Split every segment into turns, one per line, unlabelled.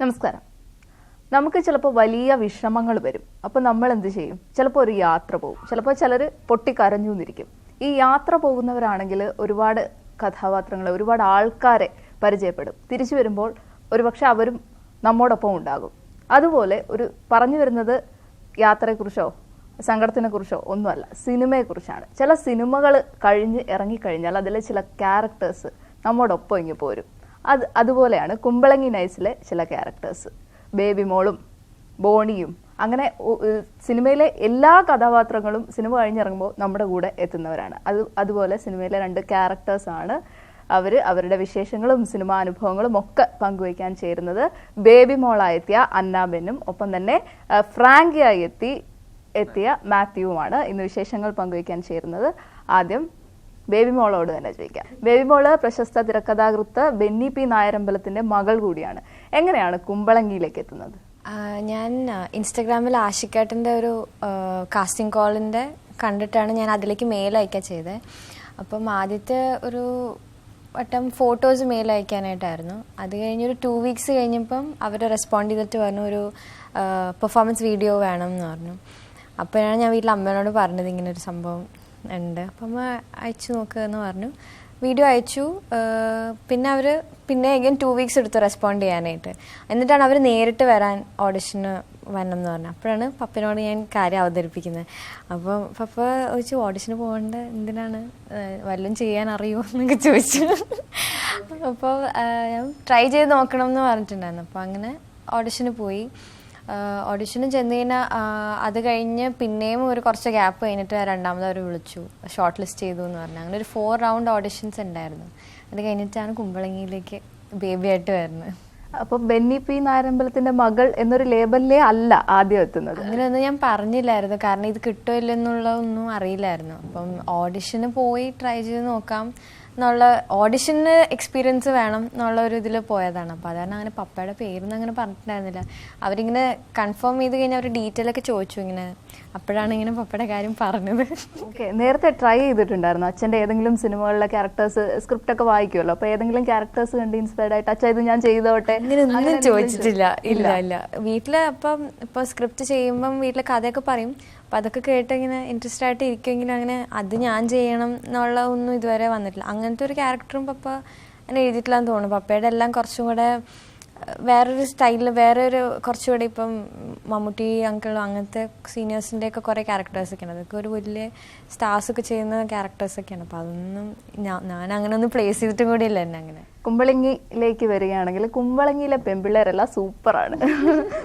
നമസ്കാരം. നമുക്ക് ചിലപ്പോൾ വലിയ വിഷമങ്ങൾ വരും. അപ്പോൾ നമ്മൾ എന്ത് ചെയ്യും? ചിലപ്പോൾ ഒരു യാത്ര പോകും. ചിലപ്പോൾ ചിലർ പൊട്ടിക്കരഞ്ഞു എന്നിരിക്കും ഈ യാത്ര പോകുന്നവരാണെങ്കിൽ ഒരുപാട് കഥാപാത്രങ്ങളെ ഒരുപാട് ആൾക്കാരെ പരിചയപ്പെടും. തിരിച്ചു വരുമ്പോൾ ഒരുപക്ഷെ അവരും നമ്മോടൊപ്പം ഉണ്ടാകും. അതുപോലെ ഒരു പറഞ്ഞു വരുന്നത് യാത്രയെക്കുറിച്ചോ സങ്കടത്തിനെക്കുറിച്ചോ ഒന്നുമല്ല സിനിമയെക്കുറിച്ചാണ്. ചില സിനിമകൾ കഴിഞ്ഞ് ഇറങ്ങിക്കഴിഞ്ഞാൽ അതിലെ ചില ക്യാരക്ടേഴ്സ് നമ്മോടൊപ്പം ഇങ്ങ് പോരും. അത് അതുപോലെയാണ് കുമ്പളങ്ങി നൈസിലെ ചില ക്യാരക്ടേഴ്സ്. ബേബി മോളും ബോണിയും അങ്ങനെ സിനിമയിലെ എല്ലാ കഥാപാത്രങ്ങളും സിനിമ കഴിഞ്ഞിറങ്ങുമ്പോൾ നമ്മുടെ കൂടെ എത്തുന്നവരാണ്. അത് അതുപോലെ സിനിമയിലെ രണ്ട് ക്യാരക്ടേഴ്സാണ് അവർ അവരുടെ വിശേഷങ്ങളും സിനിമാ അനുഭവങ്ങളും ഒക്കെ പങ്കുവയ്ക്കാൻ ചേരുന്നത്. ബേബി മോളായെത്തിയ അന്നാബെന്നും ഒപ്പം തന്നെ ഫ്രാങ്കിയായി എത്തി എത്തിയ മാത്യുവുമാണ്. ഇന്ന് വിശേഷങ്ങൾ പങ്കുവയ്ക്കാൻ ചേരുന്നത്. ആദ്യം ബേബി മോളോട് തന്നെ ചോദിക്കാം. ബേബി മോൾ പ്രശസ്ത തിരക്കഥാകൃത്ത് ബെന്നി പി നായരമ്പലത്തിന്റെ മകൾ കൂടിയാണ്. എങ്ങനെയാണ് കുമ്പളങ്ങിയിലേക്ക് എത്തുന്നത്?
ഞാൻ ഇൻസ്റ്റാഗ്രാമിൽ ആഷിക്കേട്ടന്റെ ഒരു കാസ്റ്റിംഗ് കോളിന്റെ കണ്ടിട്ടാണ് ഞാൻ അതിലേക്ക് മെയിൽ അയക്കുക ചെയ്തത് അപ്പം ആദ്യത്തെ ഒരു വട്ടം ഫോട്ടോസ് മെയിൽ അയക്കാനായിട്ടായിരുന്നു. അത് കഴിഞ്ഞൊരു ടു വീക്സ് കഴിഞ്ഞപ്പം അവർ റെസ്പോണ്ട് ചെയ്തിട്ട് പറഞ്ഞു ഒരു പെർഫോമൻസ് വീഡിയോ വേണം എന്ന് പറഞ്ഞു. അപ്പോഴാണ് ഞാൻ വീട്ടിൽ അമ്മയോട് പറഞ്ഞത് ഇങ്ങനെ ഒരു സംഭവം. ഉണ്ട്. അപ്പം അയച്ചു നോക്കുക എന്ന് പറഞ്ഞു. വീഡിയോ അയച്ചു. പിന്നെ അവർ പിന്നെ എഗൈൻ ടു വീക്സ് എടുത്തു റെസ്പോണ്ട് ചെയ്യാനായിട്ട്. എന്നിട്ടാണ് അവർ നേരിട്ട് വരാൻ ഓഡിഷന് വരണം എന്ന് പറഞ്ഞത്. അപ്പോഴാണ് പപ്പിനോട് ഞാൻ കാര്യം അവതരിപ്പിക്കുന്നത്. അപ്പം പപ്പ ചോദിച്ചു ഓഡിഷന് പോകേണ്ട എന്തിനാണ്? വല്ലതും ചെയ്യാൻ അറിയുമോ എന്നൊക്കെ ചോദിച്ചു. അപ്പോൾ ഞാൻ ട്രൈ ചെയ്ത് നോക്കണം എന്ന് പറഞ്ഞിട്ടുണ്ടായിരുന്നു. അപ്പോൾ അങ്ങനെ ഓഡിഷന് പോയി. ഓഡിഷന് ചെന്ന് കഴിഞ്ഞാൽ അത് കഴിഞ്ഞ് പിന്നെയും ഒരു കുറച്ച് ഗ്യാപ്പ് കഴിഞ്ഞിട്ട് രണ്ടാമത് അവർ വിളിച്ചു. ഷോർട്ട് ലിസ്റ്റ് ചെയ്തു എന്ന് പറഞ്ഞു. അങ്ങനെ ഒരു ഫോർ റൗണ്ട് ഓഡിഷൻസ് ഉണ്ടായിരുന്നു. അത് കഴിഞ്ഞിട്ടാണ് കുമ്പളങ്ങിയിലേക്ക് ബേബി ആയിട്ട് വരുന്നത്.
അപ്പൊ ബെന്നി പി നാരമ്പലത്തിന്റെ മകൾ എന്നൊരു ലേബലിലേ അല്ല ആദ്യം എത്തുന്നത്.
അങ്ങനെയൊന്നും ഞാൻ പറഞ്ഞില്ലായിരുന്നു. കാരണം ഇത് കിട്ടുമല്ലോ ഇല്ലെന്നുള്ള ഒന്നും അറിയില്ലായിരുന്നു. അപ്പം ഓഡിഷന് പോയി ട്രൈ ചെയ്ത് നോക്കാം. എന്നുള്ള ഓഡിഷന് എക്സ്പീരിയൻസ് വേണം എന്നുള്ള ഒരു ഇതിൽ പോയതാണ്. അപ്പോൾ അതാണ് അങ്ങനെ പപ്പയുടെ പേരൊന്നും അങ്ങനെ പറഞ്ഞിട്ടുണ്ടായിരുന്നില്ല. അവരിങ്ങനെ കൺഫേം ചെയ്ത് കഴിഞ്ഞാൽ അവർ ഡീറ്റെയിൽ ഒക്കെ ചോദിച്ചു ഇങ്ങനെ. അപ്പോഴാണ് ഇങ്ങനെ പപ്പയുടെ കാര്യം പറഞ്ഞത്.
ഓക്കെ നേരത്തെ ട്രൈ ചെയ്തിട്ടുണ്ടായിരുന്നു. അച്ഛന്റെ ഏതെങ്കിലും സിനിമകളിലെ ക്യാരക്ടേഴ്സ് സ്ക്രിപ്റ്റ് ഒക്കെ വായിക്കുമല്ലോ. അപ്പോൾ ഏതെങ്കിലും ക്യാരക്ടേഴ്സ് കണ്ട് ഇൻസ്പയർഡ് ആയിട്ട് അച്ഛൻ ഇത് ഞാൻ ചെയ്തോട്ടെ?
ഇങ്ങനെ ഒന്നും ചോദിച്ചിട്ടില്ല. ഇല്ല. ഇല്ല വീട്ടിൽ അപ്പം ഇപ്പോൾ സ്ക്രിപ്റ്റ് ചെയ്യുമ്പം വീട്ടിലെ കഥയൊക്കെ പറയും. അപ്പൊ അതൊക്കെ കേട്ട് ഇങ്ങനെ ഇൻട്രസ്റ്റ് ആയിട്ട് ഇരിക്കുമെങ്കിലും അങ്ങനെ അത് ഞാൻ ചെയ്യണം എന്നുള്ള ഒന്നും ഇതുവരെ വന്നിട്ടില്ല. അങ്ങനത്തെ ഒരു ക്യാരക്ടറും പപ്പ അങ്ങനെ എഴുതിയിട്ടില്ലാന്ന് തോന്നുന്നു. പപ്പയുടെ എല്ലാം കുറച്ചും കൂടെ വേറൊരു സ്റ്റൈലിൽ വേറെ ഒരു കുറച്ചുകൂടി ഇപ്പം മമ്മൂട്ടി അങ്കിളും അങ്ങനത്തെ സീനിയേഴ്സിന്റെ ഒക്കെ കുറേ ക്യാരക്ടേഴ്സ് ഒക്കെയാണ്. അതൊക്കെ ഒരു വലിയ സ്റ്റാർസ് ഒക്കെ ചെയ്യുന്ന ക്യാരക്ടേഴ്സ് ഒക്കെയാണ്. അപ്പം അതൊന്നും ഞാൻ ഞാൻ അങ്ങനെ ഒന്നും പ്ലേസ് ചെയ്തിട്ടും കൂടി ഇല്ല എന്നെ അങ്ങനെ.
കുമ്പളങ്ങിയിലേക്ക് വരികയാണെങ്കിൽ കുമ്പളങ്ങിയിലെ പെമ്പിള്ളേരെല്ലാം സൂപ്പറാണ്.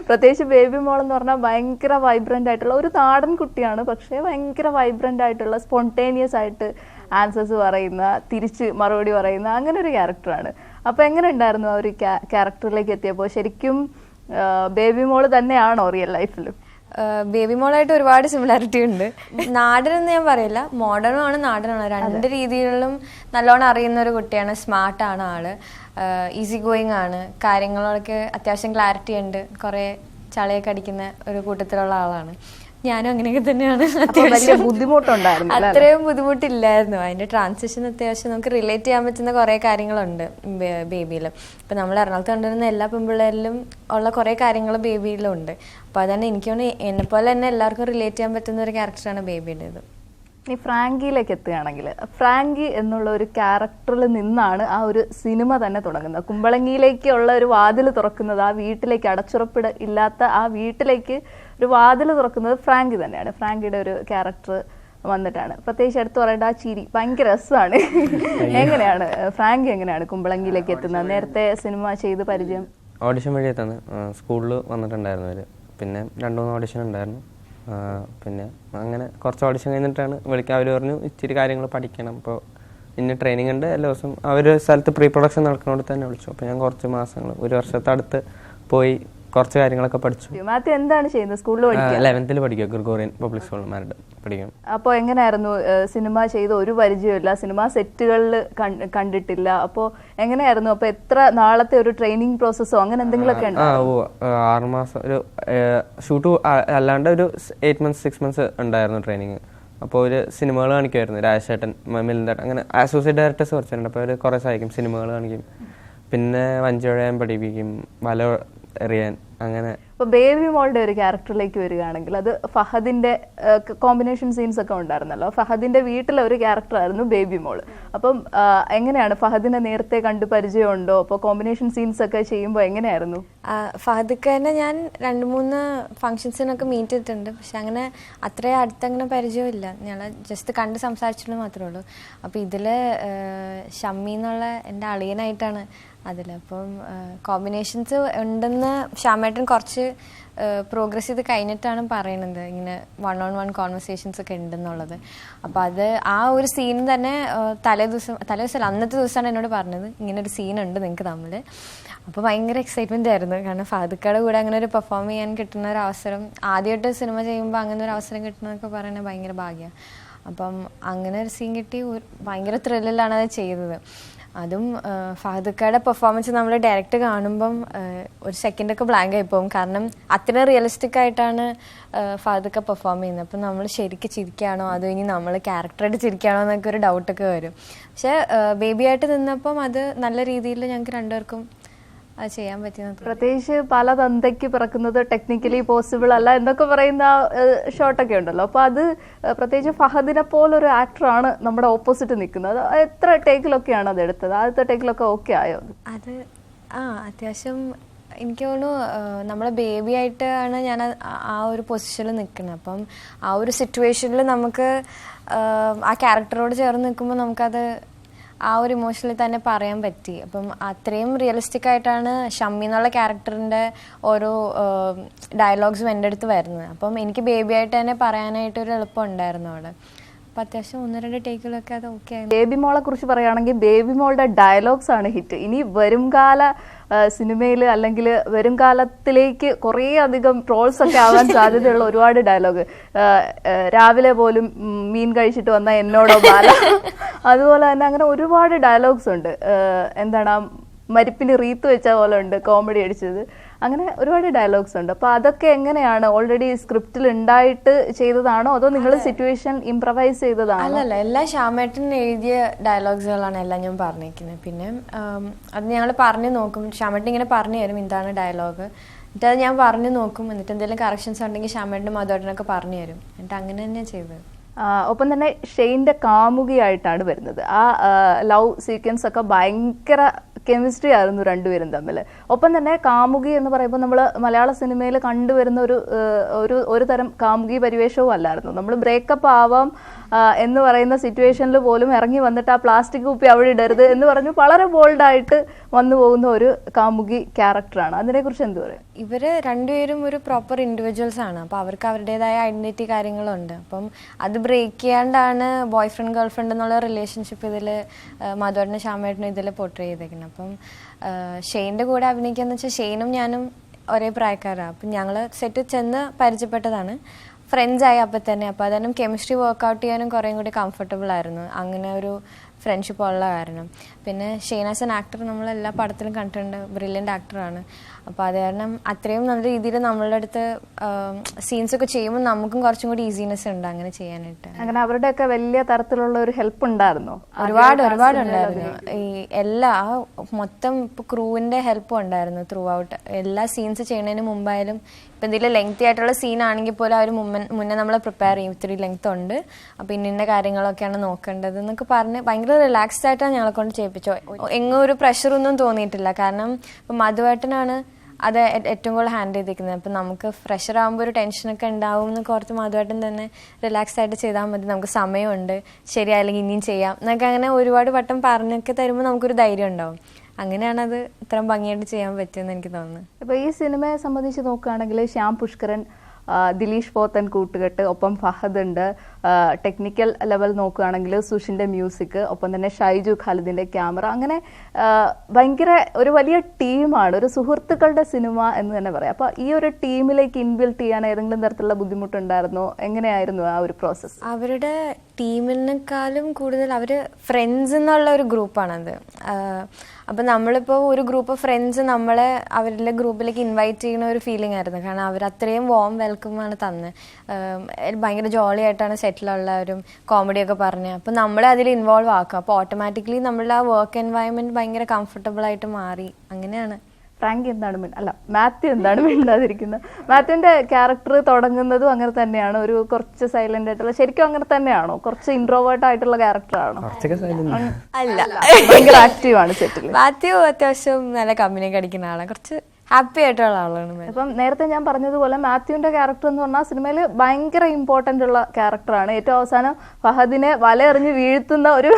പ്രത്യേകിച്ച് ബേബി മോൾ എന്ന് പറഞ്ഞാൽ ഭയങ്കര വൈബ്രന്റ് ആയിട്ടുള്ള ഒരു നാടൻ കുട്ടിയാണ്. പക്ഷേ ഭയങ്കര വൈബ്രന്റ് ആയിട്ടുള്ള സ്പോണ്ടേനിയസ് ആയിട്ട് ആൻസേഴ്സ് പറയുന്ന തിരിച്ച് മറുപടി പറയുന്ന അങ്ങനെ ഒരു ക്യാരക്ടറാണ് അപ്പൊ എങ്ങനെ ഉണ്ടായിരുന്നു ആ ഒരു ക്യാരക്ടറിലേക്ക് എത്തിയപ്പോൾ? ശരിക്കും ബേബി മോൾ തന്നെയാണോ റിയൽ ലൈഫിലും
ബേബി മോളായിട്ട് ഒരുപാട് സിമിലാരിറ്റി ഉണ്ട്. നാടൻ എന്ന് ഞാൻ പറയില്ല. മോഡേണും ആണ് നാടനാണ് രണ്ട് രീതിയിലും നല്ലോണം അറിയുന്ന ഒരു കുട്ടിയാണ്. സ്മാർട്ടാണ് ആൾ. ഈസി ഗോയിങ് ആണ്. കാര്യങ്ങളൊക്കെ അത്യാവശ്യം ക്ലാരിറ്റി ഉണ്ട്. കുറെ ചളയൊക്കെ അടിക്കുന്ന ഒരു കൂട്ടത്തിലുള്ള ആളാണ്. ഞാനും അങ്ങനെയൊക്കെ തന്നെയാണ്
അത്യാവശ്യം. ബുദ്ധിമുട്ടുണ്ടായിരുന്നു
അത്രയും ബുദ്ധിമുട്ടില്ലായിരുന്നു. അതിന്റെ ട്രാൻസിഷൻ അത്യാവശ്യം നമുക്ക് റിലേറ്റ് ചെയ്യാൻ പറ്റുന്ന കുറെ കാര്യങ്ങളുണ്ട് ബേബിയിൽ ഇപ്പൊ നമ്മൾ എറണാകുളത്ത് കണ്ടുവരുന്ന എല്ലാ പെൺപിള്ളേരിലും ഉള്ള കുറെ കാര്യങ്ങൾ ബേബിയിലും ഉണ്ട് അപ്പൊ അതാണ് എനിക്ക് തോന്നുന്നു എന്നെ പോലെ തന്നെ എല്ലാവർക്കും റിലേറ്റ് ചെയ്യാൻ പറ്റുന്ന ഒരു ക്യാരക്ടറാണ് ബേബിയുടേത്
ഈ ഫ്രാങ്കിയിലേക്ക് എത്തുകയാണെങ്കിൽ ഫ്രാങ്കി എന്നുള്ള ഒരു ക്യാരക്ടറിൽ നിന്നാണ് ആ ഒരു സിനിമ തന്നെ തുടങ്ങുന്നത്. കുമ്പളങ്ങിയിലേക്കുള്ള ഒരു വാതിൽ തുറക്കുന്നത് ആ വീട്ടിലേക്ക് അടച്ചുറപ്പിട ഇല്ലാത്ത ആ വീട്ടിലേക്ക് ഒരു വാതിൽ തുറക്കുന്നത് ഫ്രാങ്കി തന്നെയാണ്. ഫ്രാങ്കിയുടെ ഒരു ക്യാരക്ടർ വന്നിട്ടാണ്. പ്രത്യേകിച്ച് എടുത്തു പറയേണ്ട ആ ചിരി ഭയങ്കര രസമാണ്. എങ്ങനെയാണ്? ഫ്രാങ്കി എങ്ങനെയാണ് കുമ്പളങ്ങിയിലേക്ക് എത്തുന്നത്? നേരത്തെ സിനിമ ചെയ്ത് പരിചയം.
ഓഡിഷൻ വഴി എത്താണ് സ്കൂളിൽ വന്നിട്ടുണ്ടായിരുന്നു അവർ പിന്നെ രണ്ടു മൂന്ന് ഓഡിഷൻ ഉണ്ടായിരുന്നു. പിന്നെ അങ്ങനെ കുറച്ച് ഓഡിഷൻ കഴിഞ്ഞിട്ടാണ് വിളിക്കുക അവർ പറഞ്ഞു ഇച്ചിരി കാര്യങ്ങൾ പഠിക്കണം. അപ്പോൾ ഇന്ന ട്രെയിനിങ് ഉണ്ട്. എല്ലാ ദിവസവും അവർ സ്ഥലത്ത് പ്രീ പ്രൊഡക്ഷൻ നടക്കുന്നോട് തന്നെ വിളിച്ചു. അപ്പോൾ ഞാൻ കുറച്ച് മാസങ്ങൾ ഒരു വർഷത്തെ അടുത്ത് പോയി കുറച്ച് കാര്യങ്ങളൊക്കെ പഠിച്ചു.
മാത്യു എന്താണ് ചെയ്യുന്നത്? സ്കൂളിൽ
ലെവൻത്തിൽ പഠിക്കുക. ഗ്രിഗോറിയൻ പബ്ലിക് സ്കൂൾ പഠിക്കും.
അപ്പോൾ എങ്ങനെയായിരുന്നു സിനിമ ചെയ്ത് ഒരു പരിചയമില്ല സിനിമ സെറ്റുകളിൽ കണ്ടിട്ടില്ല അപ്പോൾ എങ്ങനെയായിരുന്നു? അപ്പോൾ എത്ര നാളത്തെ ഒരു ട്രെയിനിങ് പ്രോസസ്സോ അങ്ങനെ എന്തെങ്കിലുമൊക്കെ
ആ ഓ ആറ് മാസം ഒരു ഷൂട്ട് അല്ലാണ്ട് ഒരു എയ്റ്റ് മന്ത്സ് സിക്സ് മന്ത്സ് ഉണ്ടായിരുന്നു ട്രെയിനിങ് അപ്പോൾ ഒരു സിനിമകൾ കാണിക്കുമായിരുന്നു രാജേട്ടൻ മിലിന്ദേട്ടൻ അങ്ങനെ അസോസിയേറ്റ് ഡയറക്ടേഴ്സ് കുറച്ചുണ്ട് അപ്പോൾ അവർ കുറേ സഹായിക്കും സിനിമകൾ കാണിക്കും. പിന്നെ വഞ്ചിഴയാൻ പഠിപ്പിക്കും വല റിയാൻ അങ്ങനെ.
അപ്പോൾ ബേബി മോളുടെ ഒരു ക്യാരക്ടറിലേക്ക് വരികയാണെങ്കിൽ അത് ഫഹദിന്റെ കോമ്പിനേഷൻ സീൻസ് ഒക്കെ ഉണ്ടായിരുന്നല്ലോ. ഫഹദിന്റെ വീട്ടിലെ ഒരു ക്യാരക്ടറായിരുന്നു ബേബി മോൾ അപ്പം എങ്ങനെയാണ് ഫഹദിനെ നേരത്തെ കണ്ട് പരിചയമുണ്ടോ? അപ്പോൾ കോമ്പിനേഷൻ സീൻസ് ഒക്കെ ചെയ്യുമ്പോൾ എങ്ങനെയായിരുന്നു?
ഫഹദിക്കനെ ഞാൻ രണ്ട് മൂന്ന് ഫംഗ്ഷൻസിനൊക്കെ മീറ്റ് ചെയ്തിട്ടുണ്ട്. പക്ഷെ അങ്ങനെ അത്രയും അടുത്തങ്ങനെ പരിചയമില്ല. ഞങ്ങൾ ജസ്റ്റ് കണ്ട് സംസാരിച്ചിട്ട് മാത്രമേ ഉള്ളൂ. അപ്പോൾ ഇതിൽ ഷമ്മി എന്നുള്ള എന്റെ അളിയനായിട്ടാണ് അതിൽ അപ്പം കോമ്പിനേഷൻസ് ഉണ്ടെന്ന് ശ്യാമേട്ടൻ കുറച്ച് പ്രോഗ്രസ് ചെയ്ത് കഴിഞ്ഞിട്ടാണ് പറയണത്. ഇങ്ങനെ വൺ ഓൺ വൺ കോൺവെർസേഷൻസ് ഒക്കെ ഉണ്ടെന്നുള്ളത്. അപ്പോൾ അത് ആ ഒരു സീൻ തന്നെ തലേ ദിവസം തലേ ദിവസം അന്നത്തെ ദിവസമാണ് എന്നോട് പറഞ്ഞത്. ഇങ്ങനെ ഒരു സീൻ ഉണ്ട് നിങ്ങൾക്ക് തമ്മിൽ അപ്പോൾ ഭയങ്കര എക്സൈറ്റ്മെന്റ് ആയിരുന്നു. കാരണം ഫാദുക്കയുടെ കൂടെ അങ്ങനെ ഒരു പെർഫോം ചെയ്യാൻ കിട്ടുന്ന ഒരു അവസരം ആദ്യമായിട്ട് സിനിമ ചെയ്യുമ്പോൾ അങ്ങനെ ഒരു അവസരം കിട്ടുന്നതൊക്കെ പറയുന്നത് ഭയങ്കര ഭാഗ്യമാണ് അപ്പം അങ്ങനെ ഒരു സീൻ കിട്ടി ഭയങ്കര ത്രില്ലിലാണ് അത് ചെയ്തത്. അതും ഫഹദുക്കയുടെ പെർഫോമൻസ് നമ്മൾ ഡയറക്റ്റ് കാണുമ്പം ഒരു സെക്കൻഡൊക്കെ ബ്ലാങ്ക് ആയി പോകും. കാരണം അത്ര റിയലിസ്റ്റിക് ആയിട്ടാണ് ഫഹദുക്ക പെർഫോം ചെയ്യുന്നത്. അപ്പം നമ്മൾ ശരിക്കും ചിരിക്കുകയാണോ അതോ ഇനി നമ്മൾ ക്യാരക്ടറായിട്ട് ചിരിക്കുകയാണോ എന്നൊക്കെ ഒരു ഡൗട്ടൊക്കെ വരും. പക്ഷേ ബേബിയായിട്ട് നിന്നപ്പം അത് നല്ല രീതിയിൽ ഞങ്ങൾക്ക് രണ്ടുപേർക്കും അത് ചെയ്യാൻ പറ്റുന്നത്
പ്രത്യേകിച്ച് പല തന്തയ്ക്ക് പിറക്കുന്നത് ടെക്നിക്കലി പോസിബിൾ അല്ല എന്നൊക്കെ പറയുന്ന ഷോട്ടൊക്കെ ഉണ്ടല്ലോ. അപ്പൊ അത് പ്രത്യേകിച്ച് ഫഹദിനെ ഒരു ആക്ടറാണ് നമ്മുടെ ഓപ്പോസിറ്റ് നിൽക്കുന്നത്. എത്ര ടേക്കിലൊക്കെയാണ് അത് എടുത്തത്? ആദ്യത്തെ ടേക്കിലൊക്കെ ഓക്കെ ആയോ? അത്?
ആ അത്യാവശ്യം എനിക്ക് തോന്നുന്നു നമ്മളെ ബേബി ആയിട്ടാണ് ഞാൻ ആ- ഒരു പൊസിഷനിൽ നിൽക്കുന്നത്. അപ്പം ആ ഒരു സിറ്റുവേഷനിൽ നമുക്ക് ആ ക്യാരക്ടറോട് ചേർന്ന് നിൽക്കുമ്പോൾ നമുക്കത് ആ ഒരു ഇമോഷനിൽ തന്നെ പറയാൻ പറ്റി. അപ്പം അത്രയും റിയലിസ്റ്റിക് ആയിട്ടാണ് ഷമ്മി എന്നുള്ള ക്യാരക്ടറിന്റെ ഓരോ ഡയലോഗ്സും എന്റെ അടുത്ത് വരുന്നത്. അപ്പം എനിക്ക് ബേബി ആയിട്ട് തന്നെ പറയാനായിട്ട് ഒരു എളുപ്പം ഉണ്ടായിരുന്നു അവിടെ. അപ്പം അത്യാവശ്യം ഒന്ന് രണ്ട് ടേക്കുകളൊക്കെ അത് ഓക്കെ ആയിരുന്നു.
ബേബി മോളെ കുറിച്ച് പറയുകയാണെങ്കിൽ ബേബി മോളുടെ ഡയലോഗ്സ് ആണ് ഹിറ്റ്. ഇനി വരുംകാല സിനിമയിൽ അല്ലെങ്കിൽ വരും കാലത്തിലേക്ക് കുറേ അധികം ട്രോൾസ് ഒക്കെ ആവാൻ സാധ്യതയുള്ള ഒരുപാട് ഡയലോഗ്. രാവിലെ പോലും മീൻ കഴിച്ചിട്ട് വന്ന എന്നോടോ ബാല. അതുപോലെ തന്നെ അങ്ങനെ ഒരുപാട് ഡയലോഗ്സ് ഉണ്ട്. എന്താണ് മരിപ്പിന് റീത്ത് വെച്ച പോലെ ഉണ്ട് കോമഡി അടിച്ചത്. അങ്ങനെ ഒരുപാട് ഡയലോഗ്സ് ഉണ്ട്. അപ്പൊ അതൊക്കെ എങ്ങനെയാണ്? ഓൾറെഡി സ്ക്രിപ്റ്റിൽ ഉണ്ടായിട്ട് ചെയ്തതാണോ? അതോ നിങ്ങൾ സിറ്റുവേഷൻ ഇംപ്രവൈസ് ചെയ്തതാണോ?
അല്ലല്ല എല്ലാ ശ്യാമേട്ടൻ എഴുതിയ ഡയലോഗ്സുകളാണ് എല്ലാം ഞാൻ പറഞ്ഞിരിക്കുന്നത് പിന്നെ അത് ഞങ്ങൾ പറഞ്ഞു നോക്കും. ശ്യാമേട്ടൻ ഇങ്ങനെ പറഞ്ഞു തരും എന്താണ് ഡയലോഗ് എന്നിട്ട് അത് ഞാൻ പറഞ്ഞു നോക്കും. എന്നിട്ട് എന്തെങ്കിലും കറക്ഷൻസ് ഉണ്ടെങ്കിൽ ശ്യാമേട്ടനും മധുവേട്ടനൊക്കെ പറഞ്ഞു തരും. എന്നിട്ട് അങ്ങനെ തന്നെയാണ് ചെയ്തത്.
ഒപ്പം തന്നെ ഷെയിന്റെ കാമുകിയായിട്ടാണ് വരുന്നത്. ആ ലവ് സീക്വൻസ് ഒക്കെ ഭയങ്കര കെമിസ്ട്രി ആയിരുന്നു രണ്ടുപേരും തമ്മിൽ ഒപ്പം തന്നെ കാമുകി എന്ന് പറയുമ്പോൾ നമ്മൾ മലയാള സിനിമയിൽ കണ്ടുവരുന്ന ഒരു ഒരു ഒരു തരം കാമുകി പരിവേഷവും അല്ലായിരുന്നു. നമ്മൾ ബ്രേക്കപ്പ് ആവാം എന്ന് പറയുന്ന സിറ്റുവേഷനിൽ പോലും ഇറങ്ങി വന്നിട്ട് ആ പ്ലാസ്റ്റിക് കുപ്പി അവിടെ ഇടരുത് എന്ന് പറഞ്ഞു. വളരെ ബോൾഡായിട്ട് വന്നു പോകുന്ന ഒരു കാമുകി ക്യാരക്ടറാണ് അതിനെക്കുറിച്ച് എന്ത് പറയും?
ഇവർ രണ്ടുപേരും ഒരു പ്രോപ്പർ ഇൻഡിവിജ്വൽസ് ആണ്. അപ്പോൾ അവർക്ക് അവരുടേതായ ഐഡന്റിറ്റി കാര്യങ്ങളുണ്ട്. അപ്പം അത് ബ്രേക്ക് ചെയ്യാണ്ടാണ് ബോയ് ഫ്രണ്ട് ഗേൾ ഫ്രണ്ട് എന്നുള്ള റിലേഷൻഷിപ്പ് ഇതിൽ മധുവേട്ടനും ശ്യാമേട്ടനും ഇതിൽ പോർട്രേ ചെയ്തേക്കുന്നത് അപ്പം ഷെയ്ന്റെ കൂടെ അഭിനയിക്കുക എന്ന് വെച്ചാൽ ഷെയ്നും ഞാനും ഒരേ പ്രായക്കാരാണ് അപ്പം ഞങ്ങൾ സെറ്റ് ചെന്ന് പരിചയപ്പെട്ടതാണ്. ഫ്രണ്ട്സ് ആയി അപ്പം തന്നെ. അപ്പോൾ അതാനും കെമിസ്ട്രി വർക്കൗട്ട് ചെയ്യാനും കുറേ കൂടി കംഫർട്ടബിൾ ആയിരുന്നു. അങ്ങനെ ഒരു ഫ്രണ്ട്ഷിപ്പ് ഉള്ള കാരണം. പിന്നെ ഷെയ്നാസ് ആക്ടർ നമ്മൾ എല്ലാ പടത്തിലും കണ്ടിട്ടുണ്ട്. ബ്രില്യന്റ് ആക്ടറാണ് അപ്പോൾ അത് കാരണം അത്രയും നല്ല രീതിയിൽ നമ്മളുടെ അടുത്ത് സീൻസ് ഒക്കെ ചെയ്യുമ്പോൾ നമുക്കും കുറച്ചും കൂടി ഈസിനെസ് ഉണ്ട് അങ്ങനെ ചെയ്യാനായിട്ട്.
അങ്ങനെ അവരുടെ ഒക്കെ വലിയ തരത്തിലുള്ള ഒരു ഹെൽപ്പ് ഉണ്ടായിരുന്നോ?
ഒരുപാട് ഒരുപാട് ഉണ്ടായിരുന്നു. ഈ എല്ലാ മൊത്തം ഇപ്പൊ ക്രൂവിന്റെ ഹെൽപ്പും ഉണ്ടായിരുന്നു ത്രൂ ഔട്ട് എല്ലാ സീൻസ് ചെയ്യുന്നതിന് മുമ്പായാലും ഇപ്പൊ എന്തെങ്കിലും ലെങ്തി ആയിട്ടുള്ള സീൻ ആണെങ്കിൽ പോലും അവർ മുന്നേ നമ്മളെ പ്രിപ്പയർ ചെയ്യും. ഇത്തിരി ലെങ്ത് ഉണ്ട്. അപ്പൊ ഇന്ന ഇന്ന കാര്യങ്ങളൊക്കെയാണ് നോക്കേണ്ടത് എന്നൊക്കെ പറഞ്ഞ് ഭയങ്കര റിലാക്സ്ഡ് ആയിട്ടാണ് ഞങ്ങളെ കൊണ്ട് ചെയ്യിപ്പിച്ചോ എങ്ങും ഒരു പ്രഷറൊന്നും തോന്നിയിട്ടില്ല. കാരണം ഇപ്പൊ മധുവേട്ടനാണ് അത് ഏറ്റവും കൂടുതൽ ഹാൻഡിൽ ചെയ്തിരിക്കുന്നത്. അപ്പം നമുക്ക് ഫ്രഷർ ആകുമ്പോൾ ഒരു ടെൻഷനൊക്കെ ഉണ്ടാവും എന്ന് കുറച്ച് മധുവായിട്ടും തന്നെ റിലാക്സ് ആയിട്ട് ചെയ്താൽ മതി. നമുക്ക് സമയമുണ്ട്. ശരിയായില്ലെങ്കിൽ ഇനിയും ചെയ്യാം. എന്നൊക്കെ അങ്ങനെ ഒരുപാട് വട്ടം പറഞ്ഞൊക്കെ തരുമ്പോൾ നമുക്കൊരു ധൈര്യം ഉണ്ടാവും. അങ്ങനെയാണ് അത് ഇത്രയും ഭംഗിയായിട്ട് ചെയ്യാൻ പറ്റുമെന്ന് എനിക്ക് തോന്നുന്നത്
ഇപ്പൊ ഈ സിനിമയെ സംബന്ധിച്ച് നോക്കുകയാണെങ്കിൽ ശ്യാം പുഷ്കരൻ ദിലീഷ് പോത്തൻ കൂട്ടുകെട്ട് ഒപ്പം ഫഹദ് ഉണ്ട്. ടെക്നിക്കൽ ലെവൽ നോക്കുകയാണെങ്കിൽ സുഷിന്റെ മ്യൂസിക് ഒപ്പം തന്നെ ഷൈജു ഖാലിദിന്റെ ക്യാമറ അങ്ങനെ ഭയങ്കര ഒരു വലിയ ടീമാണ് ഒരു സുഹൃത്തുക്കളുടെ സിനിമ എന്ന് തന്നെ പറയാം. അപ്പോൾ ഈ ഒരു ടീമിലേക്ക് ഇൻബിൽറ്റ് ചെയ്യാൻ ഏതെങ്കിലും തരത്തിലുള്ള ബുദ്ധിമുട്ടുണ്ടായിരുന്നോ? എങ്ങനെയായിരുന്നു ആ ഒരു പ്രോസസ്സ്
അവരുടെ ടീമിനേക്കാളും കൂടുതൽ അവർ ഫ്രണ്ട്സ് എന്നുള്ള ഒരു ഗ്രൂപ്പാണത് അപ്പം നമ്മളിപ്പോ ഒരു ഗ്രൂപ്പ് ഓഫ് ഫ്രണ്ട്സ് നമ്മളെ അവരുടെ ഗ്രൂപ്പിലേക്ക് ഇൻവൈറ്റ് ചെയ്യുന്ന ഒരു ഫീലിംഗ് ആയിരുന്നു. കാരണം അവർ അത്രയും വോം വെൽക്കമാണ് തന്ന്. ഭയങ്കര ജോളി ആയിട്ടാണ് സെറ്റിലുള്ളവരും കോമഡിയൊക്കെ പറഞ്ഞ്. അപ്പം നമ്മളെ അതിൽ ഇൻവോൾവ് ആക്കുക അപ്പോൾ ഓട്ടോമാറ്റിക്കലി നമ്മളുടെ ആ വർക്ക് എൻവയൺമെന്റ് ഭയങ്കര കംഫർട്ടബിൾ ആയിട്ട് മാറി. അങ്ങനെയാണ്.
ഫ്രാങ്കി എന്താണ് മിണ്ട അല്ല മാത്യു എന്താണ് മിണ്ടാതിരിക്കുന്നത്? മാത്യുവിന്റെ ക്യാരക്ടർ തുടങ്ങുന്നതും അങ്ങനെ തന്നെയാണ്. ഒരു കുറച്ച് സൈലന്റ് ആയിട്ടുള്ള ശരിക്കും അങ്ങനെ തന്നെയാണോ? കുറച്ച് ഇൻട്രോവേർട്ട് ആയിട്ടുള്ള ക്യാരക്ടർ ആണോ?
സൈലന്റ്
അല്ല.
ഭയങ്കര ആക്റ്റീവ് ആണ് സെറ്റിൽ
മാത്യു അത്യാവശ്യം നല്ല കമ്പനി കടിക്കുന്ന ആളാണ് കുറച്ച് ഹാപ്പി ആയിട്ടുള്ള ആളാണ്.
അപ്പം നേരത്തെ ഞാൻ പറഞ്ഞതുപോലെ മാത്യുവിന്റെ ക്യാരക്ടർ എന്ന് പറഞ്ഞാൽ സിനിമയിൽ ഭയങ്കര ഇമ്പോർട്ടന്റ് ഉള്ള ക്യാരക്ടറാണ് ഏറ്റവും അവസാനം ഫഹദിനെ വലയെറിഞ്ഞ് വീഴ്ത്തുന്ന ഒരു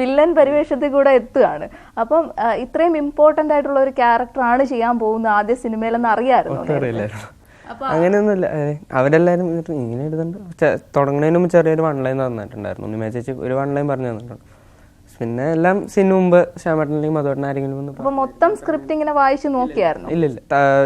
വില്ലൻ പരിവേഷത്തിൽ കൂടെ എത്തുകയാണ്. അപ്പം ഇത്രയും ഇമ്പോർട്ടന്റ് ആയിട്ടുള്ള ഒരു ക്യാരക്ടറാണ് ചെയ്യാൻ പോകുന്നത് ആദ്യ സിനിമയിലെന്ന് അറിയാമായിരുന്നു
അങ്ങനെയൊന്നുമില്ല. അവരെല്ലാവരും ഇങ്ങനെ എഴുതുന്നുണ്ട്. തുടങ്ങുന്നതിന് മുമ്പ് ചെറിയൊരു വൺ ലൈൻ തന്നിട്ടുണ്ടായിരുന്നു. ഉണ്ണിമേ ഒരു വൺ ലൈൻ പറഞ്ഞു തന്നിട്ടുണ്ട്. പിന്നെ എല്ലാം സിനു മുമ്പ് ശ്യാമേട്ടൻ അല്ലെങ്കിൽ മധുവേട്ടൻ ആരെങ്കിലും
അപ്പൊ മൊത്തം സ്ക്രിപ്റ്റ് ഇങ്ങനെ വായിച്ചു നോക്കിയായിരുന്നു?
ഇല്ല ഇല്ല.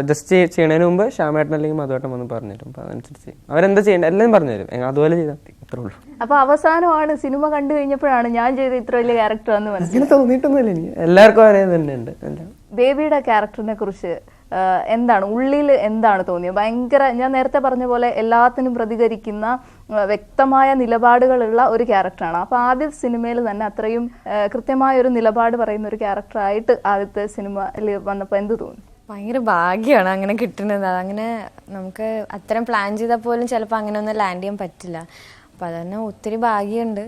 ജസ്റ്റ് ചെയ്യണതിന് മുമ്പ് ശ്യാമേട്ടൻ അല്ലെങ്കിൽ മധുവേട്ടൻ വന്ന് പറഞ്ഞു തരും അപ്പൊ അതനുസരിച്ച് അവരെന്താ ചെയ്യേണ്ടത്? എല്ലാം പറഞ്ഞു തരും എ- അതുപോലെ ചെയ്താൽ മതി. അത്രേ ഉള്ളൂ.
അപ്പൊ അവസാനമാണ് സിനിമ കണ്ടു കഴിഞ്ഞപ്പോഴാണ് ഞാൻ ചെയ്ത ഇത്ര വലിയ ക്യാരക്ടർ എന്ന് മനസ്സിലായി
അങ്ങനെ തോന്നിയിട്ടൊന്നുമില്ല എനിക്ക് എല്ലാവർക്കും ഒരേ തന്നെ ഉണ്ട്. എല്ലാം.
ബേബിയുടെ ക്യാരക്ടറിനെ കുറിച്ച് എന്താണ് ഉള്ളിൽ എന്താണ് തോന്നിയത്? ഭയങ്കര ഞാൻ നേരത്തെ പറഞ്ഞ പോലെ എല്ലാത്തിനും പ്രതികരിക്കുന്ന വ്യക്തമായ നിലപാടുകളുള്ള ഒരു ക്യാരക്ടറാണ്. അപ്പോൾ ആദ്യ സിനിമയിൽ തന്നെ അത്രയും കൃത്യമായ ഒരു നിലപാട് പറയുന്ന ഒരു ക്യാരക്ടറായിട്ട് ആദ്യത്തെ സിനിമയിൽ വന്നപ്പോൾ എന്ത് തോന്നി?
ഭയങ്കര ഭാഗ്യമാണ് അങ്ങനെ കിട്ടുന്നത്. അങ്ങനെ നമുക്ക് അത്രയും പ്ലാൻ ചെയ്താൽ പോലും ചിലപ്പോൾ അങ്ങനെ ഒന്നും ലാൻഡ് ചെയ്യാൻ പറ്റില്ല. അപ്പം അതന്നെ ഒത്തിരി ഭാഗ്യമുണ്ട്.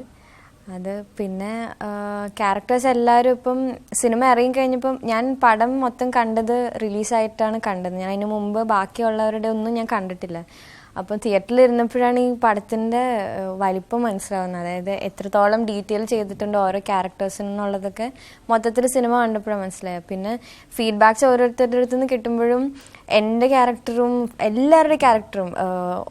അത് പിന്നെ ക്യാരക്ടേഴ്സ് എല്ലാവരും ഇപ്പം സിനിമ ഇറങ്ങി കഴിഞ്ഞപ്പം ഞാൻ പടം മൊത്തം കണ്ടത് റിലീസായിട്ടാണ് കണ്ടത്. ഞാൻ അതിന് മുമ്പ് ബാക്കിയുള്ളവരുടെ ഒന്നും ഞാൻ കണ്ടിട്ടില്ല. അപ്പം തിയേറ്ററിൽ ഇരുന്നപ്പോഴാണ് ഈ പടത്തിന്റെ വലിപ്പം മനസ്സിലാവുന്നത്. അതായത് എത്രത്തോളം ഡീറ്റെയിൽ ചെയ്തിട്ടുണ്ട് ഓരോ ക്യാരക്ടേഴ്സിനുള്ളതൊക്കെ മൊത്തത്തിൽ സിനിമ കണ്ടപ്പോഴാണ് മനസ്സിലായത്. പിന്നെ ഫീഡ്ബാക്ക്സ് ഓരോരുത്തരുടെ അടുത്ത് നിന്ന് കിട്ടുമ്പോഴും എന്റെ ക്യാരക്ടറും എല്ലാവരുടെ ക്യാരക്ടറും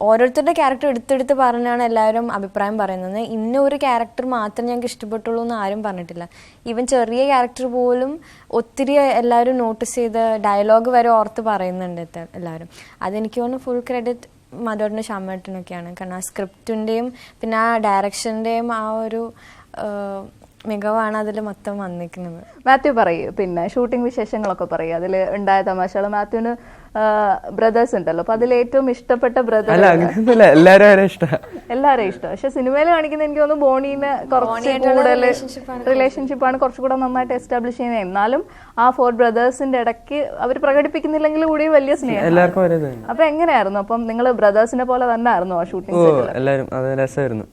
ഓരോരുത്തരുടെ ക്യാരക്ടർ എടുത്തെടുത്ത് പറഞ്ഞാണ് എല്ലാവരും അഭിപ്രായം പറയുന്നത്. ഇന്ന ഒരു ക്യാരക്ടർ മാത്രം ഞങ്ങൾക്ക് ഇഷ്ടപ്പെട്ടുള്ളൂ എന്ന് ആരും പറഞ്ഞിട്ടില്ല. ഈവൻ ചെറിയ ക്യാരക്ടർ പോലും ഒത്തിരി എല്ലാവരും നോട്ടീസ് ചെയ്ത് ഡയലോഗ് വരെ ഓർത്ത് പറയുന്നുണ്ട് എല്ലാവരും. അതെനിക്ക് തോന്നുന്നു ഫുൾ ക്രെഡിറ്റ് മധുറിനും ശ്യാമേട്ടനൊക്കെയാണ്. കാരണം ആ സ്ക്രിപ്റ്റിന്റെയും പിന്നെ ആ ഡയറക്ഷന്റെയും ആ ഒരു മികവാണ് അതിൽ മൊത്തം വന്നിരിക്കുന്നത്.
മാത്യു പറയൂ. പിന്നെ ഷൂട്ടിംഗ് വിശേഷങ്ങളൊക്കെ പറയൂ. അതിൽ ഉണ്ടായ തമാശകൾ മാത്യുവിന് ബ്രദേഴ്സ് ഉണ്ടല്ലോ. അപ്പൊ അതിൽ ഏറ്റവും ഇഷ്ടപ്പെട്ട ബ്രദർ
അല്ല
എല്ലാരെയും ഇഷ്ടം? പക്ഷെ സിനിമയിൽ കാണിക്കുന്ന എനിക്ക് തോന്നുന്നു ബോണീന് കുറച്ച് കൂടുതൽ റിലേഷൻഷിപ്പ് ആണ്. കുറച്ചുകൂടെ നന്നായിട്ട് എസ്റ്റാബ്ലിഷ് ചെയ്യുന്നത്. എന്നാലും ആ ഫോർ ബ്രദേഴ്സിന്റെ ഇടയ്ക്ക് അവർ പ്രകടിപ്പിക്കുന്നില്ലെങ്കിൽ കൂടി വലിയ സ്നേഹം. അപ്പൊ എങ്ങനെയായിരുന്നു? അപ്പം നിങ്ങൾ ബ്രദേഴ്സിനെ പോലെ തന്നെ ആയിരുന്നു ആ ഷൂട്ടിംഗ്
എല്ലാവരും അത് രസമായിരുന്നു.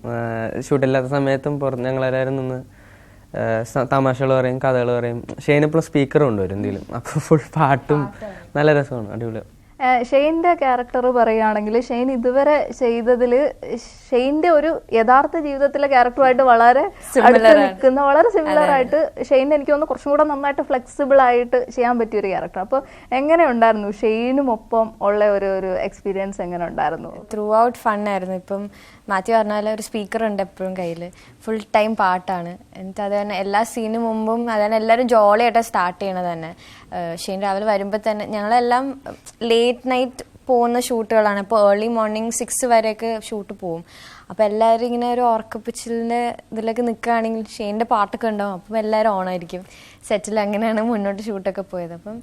ഷൂട്ടില്ലാത്ത സമയത്തും ഞങ്ങൾ എല്ലാവരും നിന്ന് തമാശകൾ പറയും കഥകൾ പറയും. ഷെയ്നിപ്പോഴും സ്പീക്കർ കൊണ്ടുവരും എന്തെങ്കിലും. അപ്പോൾ ഫുൾ പാട്ടും നല്ല രസമാണ് അടിപൊളിയാണ്
ഷെയ്ന്റെ ക്യാരക്ടർ പറയുകയാണെങ്കിൽ ഷെയ്ൻ ഇതുവരെ ചെയ്തതിൽ ഷെയ്ന്റെ ഒരു യഥാർത്ഥ ജീവിതത്തിലെ ക്യാരക്ടറുമായിട്ട് വളരെ അടുത്ത് നിൽക്കുന്ന വളരെ സിമിലർ ആയിട്ട് ഷെയ്ൻ എനിക്ക് തോന്നുന്നു കുറച്ചും കൂടെ നന്നായിട്ട് ഫ്ലെക്സിബിൾ ആയിട്ട് ചെയ്യാൻ പറ്റിയ ഒരു ക്യാരക്ടർ അപ്പോൾ എങ്ങനെ ഉണ്ടായിരുന്നു ഷെയ്നും ഒപ്പം ഉള്ള ഒരു ഒരു എക്സ്പീരിയൻസ് എങ്ങനെ ഉണ്ടായിരുന്നു?
ത്രൂ ഔട്ട് ആയിരുന്നു. ഇപ്പം മാത്യു പറഞ്ഞാൽ ഒരു സ്പീക്കർ ഉണ്ട് എപ്പോഴും കയ്യിൽ ഫുൾ ടൈം പാട്ടാണ്. എന്നിട്ട് അത് തന്നെ എല്ലാ സീനും മുമ്പും അതന്നെ എല്ലാവരും ജോളിയായിട്ടാണ് സ്റ്റാർട്ട് ചെയ്യണത് തന്നെ. ഷെയ്ൻ രാവിലെ വരുമ്പോൾ തന്നെ ഞങ്ങളെല്ലാം ലേറ്റ് നൈറ്റ് പോകുന്ന ഷൂട്ടുകളാണ്. അപ്പോൾ ഏർലി മോർണിംഗ് സിക്സ് വരെയൊക്കെ ഷൂട്ട് പോകും അപ്പോൾ എല്ലാവരും ഇങ്ങനെ ഒരു ഓർക്കപ്പിച്ചിലിന്റെ ഇതിലൊക്കെ നിൽക്കുകയാണെങ്കിൽ ഷെയിന്റെ പാട്ടൊക്കെ ഉണ്ടാവും. അപ്പം എല്ലാവരും ഓണായിരിക്കും സെറ്റിൽ അങ്ങനെയാണ് മുന്നോട്ട് ഷൂട്ടൊക്കെ പോയത്. അപ്പം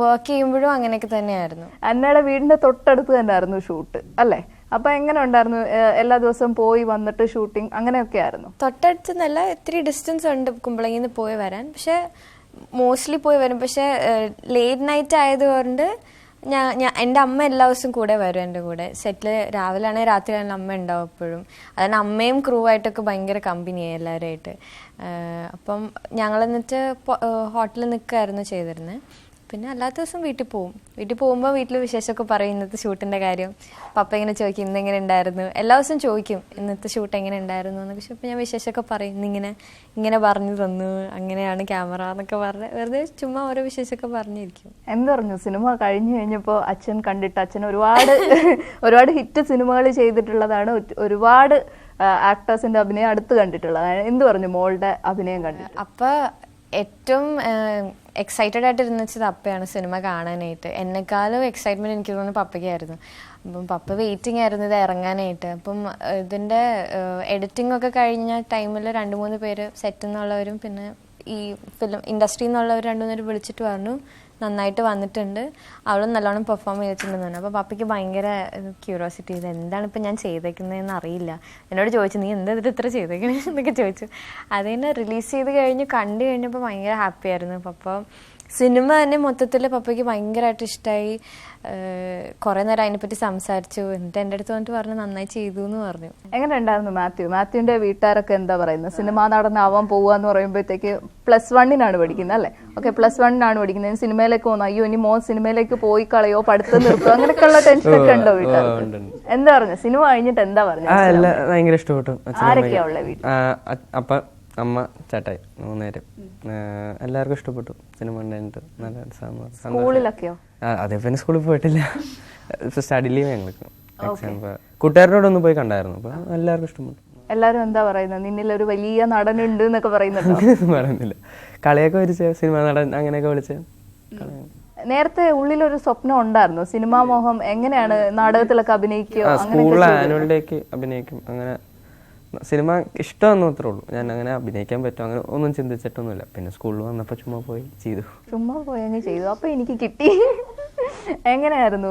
വർക്ക് ചെയ്യുമ്പോഴും അങ്ങനെയൊക്കെ തന്നെയായിരുന്നു.
അന്നയുടെ വീടിന്റെ തൊട്ടടുത്ത് തന്നെ ആയിരുന്നു ഷൂട്ട് അല്ലേ? അപ്പൊ എങ്ങനെ ഉണ്ടായിരുന്നു? എല്ലാ ദിവസവും പോയി വന്നിട്ട് ഷൂട്ടിംഗ് അങ്ങനെയൊക്കെ ആയിരുന്നു?
തൊട്ടടുത്ത് നല്ല ഇത്തിരി ഡിസ്റ്റൻസ് ഉണ്ട് കുമ്പളങ്ങിൽ നിന്ന് പോയി വരാൻ. പക്ഷെ മോസ്റ്റ്ലി പോയി വരും. പക്ഷെ ലേറ്റ് നൈറ്റ് ആയതുകൊണ്ട് ഞാൻ ഞാൻ എന്റെ അമ്മ എല്ലാ ദിവസവും കൂടെ വരും എന്റെ കൂടെ. സെറ്റിൽ രാവിലെ ആണെങ്കിൽ രാത്രി ആണെങ്കിൽ അമ്മ ഉണ്ടാവും എപ്പോഴും. അതാണ് അമ്മയും ക്രൂ ആയിട്ടൊക്കെ ഭയങ്കര കമ്പനിയായി എല്ലാവരുമായിട്ട്. അപ്പം ഞങ്ങൾ എന്നിട്ട് ഹോട്ടലിൽ നിൽക്കുകയായിരുന്നു ചെയ്തിരുന്നത് പിന്നെ അല്ലാത്ത ദിവസം വീട്ടിൽ പോകും വീട്ടിൽ പോകുമ്പോൾ വീട്ടിൽ വിശേഷമൊക്കെ പറയും ഇന്നത്തെ ഷൂട്ടിന്റെ കാര്യം. പപ്പ ഇങ്ങനെ ചോദിക്കും ഇന്നെങ്ങനെ ഉണ്ടായിരുന്നു? എല്ലാ ദിവസവും ചോദിക്കും ഇന്നത്തെ ഷൂട്ട് എങ്ങനെ ഉണ്ടായിരുന്നു? എന്നൊക്കെ ചോദിച്ചപ്പോൾ ഞാൻ വിശേഷമൊക്കെ പറയും ഇന്നിങ്ങനെ ഇങ്ങനെ പറഞ്ഞു തന്നു അങ്ങനെയാണ് ക്യാമറ എന്നൊക്കെ പറഞ്ഞ് വെറുതെ ചുമ്മാ ഓരോ വിശേഷമൊക്കെ പറഞ്ഞിരിക്കും.
എന്ത് പറഞ്ഞു? സിനിമ കഴിഞ്ഞു കഴിഞ്ഞപ്പോൾ അച്ഛൻ കണ്ടിട്ട് അച്ഛൻ ഒരുപാട് ഒരുപാട് ഹിറ്റ് സിനിമകൾ ചെയ്തിട്ടുള്ളതാണ്. ഒരുപാട് ആക്ടേഴ്സിന്റെ അഭിനയം അടുത്ത് കണ്ടിട്ടുള്ളതാണ് എന്ത് പറഞ്ഞു? മോളുടെ അഭിനയം കണ്ടിട്ട്.
അപ്പോൾ ഏറ്റവും എക്സൈറ്റഡ് ആയിട്ട് ഇരുന്ന് വെച്ചത് അപ്പയാണ് സിനിമ കാണാനായിട്ട്. എന്നെക്കാളും എക്സൈറ്റ്മെന്റ് എനിക്ക് തോന്നുന്നു പപ്പയ്ക്കായിരുന്നു അപ്പം പപ്പ വെയിറ്റിംഗ് ആയിരുന്നു ഇത് ഇറങ്ങാനായിട്ട്. അപ്പം ഇതിന്റെ എഡിറ്റിംഗ് ഒക്കെ കഴിഞ്ഞ ടൈമിൽ രണ്ട് മൂന്ന് പേര് സെറ്റിൽ നിന്നുള്ളവരും പിന്നെ ഈ ഫിലിം ഇൻഡസ്ട്രിയിൽ നിന്നുള്ളവർ രണ്ടു മൂന്ന് പേര് വിളിച്ചിട്ട് പറഞ്ഞു നന്നായിട്ട് വന്നിട്ടുണ്ട്. അവളും നല്ലോണം പെർഫോം ചെയ്തിട്ടുണ്ടെന്ന് പറഞ്ഞു. അപ്പോൾ പപ്പയ്ക്ക് ഭയങ്കര ക്യൂരിയോസിറ്റി ഇത് എന്താണ് ഇപ്പം ഞാൻ ചെയ്തേക്കുന്നതെന്ന് അറിയില്ല. എന്നോട് ചോദിച്ചു നീ എന്താ ഇത് ഇത്ര ചെയ്തേക്കണേ എന്നൊക്കെ ചോദിച്ചു. അതിനെ റിലീസ് ചെയ്ത് കഴിഞ്ഞ് കണ്ടു കഴിഞ്ഞപ്പോൾ ഭയങ്കര ഹാപ്പി ആയിരുന്നു പപ്പ. സിനിമ തന്നെ മൊത്തത്തിൽ പപ്പയ്ക്ക് ഭയങ്കരമായിട്ട് ഇഷ്ടമായി കുറേ നേരം അതിനെപ്പറ്റി സംസാരിച്ചു. എന്നിട്ട് എന്റെ അടുത്ത് വന്നിട്ട് പറഞ്ഞു നന്നായി ചെയ്തു എന്ന് പറഞ്ഞു.
എങ്ങനെ ഉണ്ടായിരുന്നു മാത്യു? മാത്യുവിന്റെ വീട്ടുകാരൊക്കെ എന്താ പറയുന്നത്? സിനിമ നടന്നാവാൻ പോവുക എന്ന് പറയുമ്പോഴത്തേക്ക് പ്ലസ് വണ്ണിനാണ് പഠിക്കുന്നത് അല്ലേ? ഓക്കെ പ്ലസ് വണ്ണിനാണ് പഠിക്കുന്നത്. ഇനി സിനിമയിലേക്ക് പോകുന്നു. അയ്യോ ഇനി മോൻ സിനിമയിലേക്ക് പോയി കളയോ പഠിത്തം നിർത്തോ അങ്ങനെയൊക്കെയുള്ള ടെൻഷനൊക്കെ ഉണ്ടോ
ഉണ്ട്.
എന്താ പറഞ്ഞു സിനിമ കഴിഞ്ഞിട്ട് എന്താ പറഞ്ഞു
ഭയങ്കര ഇഷ്ടപ്പെട്ടു.
ആരൊക്കെയാ ഉള്ള വീട്ടിൽ?
അമ്മ ചേട്ടായി മൂന്നുപേരും. എല്ലാവർക്കും ഇഷ്ടപ്പെട്ടു സിനിമ ഉണ്ടായിട്ട് നല്ല.
സ്കൂളിലൊക്കെയോ?
അതെ പിന്നെ സ്കൂളിൽ പോയിട്ടില്ല. സ്റ്റഡി ലീവ് ഞങ്ങൾക്ക്. ഒന്ന് പോയി കണ്ടായിരുന്നു. അപ്പൊ എല്ലാവർക്കും ഇഷ്ടപ്പെട്ടു.
എല്ലാരും എന്താ പറയുന്നത് നിന്നിൽ ഒരു വലിയ ഉണ്ട് എന്നൊക്കെ പറയുന്നുണ്ട്?
പറയുന്നില്ല. കളിയൊക്കെ വിളിച്ച് സിനിമ നടൻ അങ്ങനെയൊക്കെ വിളിച്ച്
നേരത്തെ ഉള്ളിലൊരു സ്വപ്നം ഉണ്ടായിരുന്നു. സിനിമാ മോഹം എങ്ങനെയാണ് നാടകത്തിലൊക്കെ
അഭിനയിക്കുക സ്കൂളിൽ ആനുവൽ ഡേക്ക് അഭിനയിക്കും. അങ്ങനെ സിനിമ ഇഷ്ടമെന്ന് മാത്രമേ ഉള്ളൂ. ഞാൻ അങ്ങനെ അഭിനയിക്കാൻ പറ്റും അങ്ങനെ ഒന്നും ചിന്തിച്ചിട്ടൊന്നുമില്ല. പിന്നെ സ്കൂളിൽ വന്നപ്പോൾ ചുമ്മാ പോയി ചെയ്തു.
ചുമ്മാ പോയി അങ്ങ് ചെയ്തു. അപ്പൊ എനിക്ക് കിട്ടി. എങ്ങനെയായിരുന്നു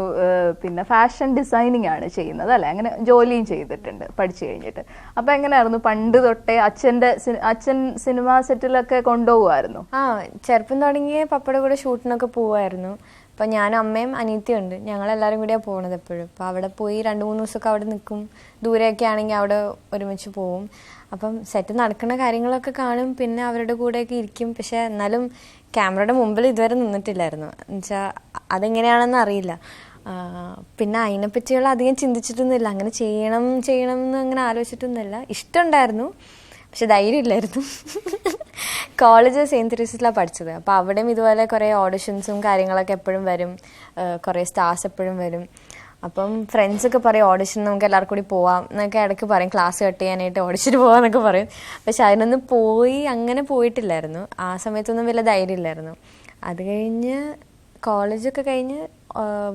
പിന്നെ ഫാഷൻ ഡിസൈനിങ് ആണ് ചെയ്യുന്നത് അല്ലെ? അങ്ങനെ ജോലിയും ചെയ്തിട്ടുണ്ട് പഠിച്ചു കഴിഞ്ഞിട്ട്. അപ്പൊ എങ്ങനെയായിരുന്നു? പണ്ട് തൊട്ടേ അച്ഛന്റെ അച്ഛൻ സിനിമാ സെറ്റിലൊക്കെ കൊണ്ടുപോകുമായിരുന്നു?
ആ ചെറുപ്പം തുടങ്ങിയ പപ്പയുടെ കൂടെ ഷൂട്ടിനൊക്കെ പോവായിരുന്നു. അപ്പം ഞാൻ അമ്മയും അനിയത്തിയും ഉണ്ട് ഞങ്ങളെല്ലാവരും കൂടിയാണ് പോണത് എപ്പോഴും. അപ്പോൾ അവിടെ പോയി രണ്ട് മൂന്ന് ദിവസമൊക്കെ അവിടെ നിൽക്കും ദൂരെയൊക്കെ ആണെങ്കിൽ അവിടെ ഒരുമിച്ച് പോവും. അപ്പം സെറ്റ് നടക്കുന്ന കാര്യങ്ങളൊക്കെ കാണും. പിന്നെ അവരുടെ കൂടെയൊക്കെ ഇരിക്കും. പക്ഷെ എന്നാലും ക്യാമറയുടെ മുമ്പിൽ ഇതുവരെ നിന്നിട്ടില്ലായിരുന്നു. എന്നുവെച്ചാൽ അതെങ്ങനെയാണെന്ന് അറിയില്ല. പിന്നെ അതിനെപ്പറ്റിയുള്ള അധികം ചിന്തിച്ചിട്ടൊന്നുമില്ല. അങ്ങനെ ചെയ്യണം ചെയ്യണം എന്ന് അങ്ങനെ ആലോചിച്ചിട്ടൊന്നുമില്ല. ഇഷ്ടമുണ്ടായിരുന്നു. പക്ഷെ ധൈര്യമില്ലായിരുന്നു. കോളേജ് സെയിന്റ് തെരേസിലാണ് പഠിച്ചത്. അപ്പോൾ അവിടെയും ഇതുപോലെ കുറേ ഓഡിഷൻസും കാര്യങ്ങളൊക്കെ എപ്പോഴും വരും. കുറേ സ്റ്റാർസ് എപ്പോഴും വരും. അപ്പം ഫ്രണ്ട്സൊക്കെ പറയും ഓഡിഷൻ നമുക്ക് എല്ലാവർക്കും കൂടി പോവാം എന്നൊക്കെ ഇടയ്ക്ക് പറയും. ക്ലാസ് കട്ട് ചെയ്യാനായിട്ട് ഓഡിഷന് പോവാന്നൊക്കെ പറയും. പക്ഷെ അതിനൊന്നും പോയി അങ്ങനെ പോയിട്ടില്ലായിരുന്നു. ആ സമയത്തൊന്നും വലിയ ധൈര്യമില്ലായിരുന്നു അത് കഴിഞ്ഞ് കോളേജൊക്കെ കഴിഞ്ഞ്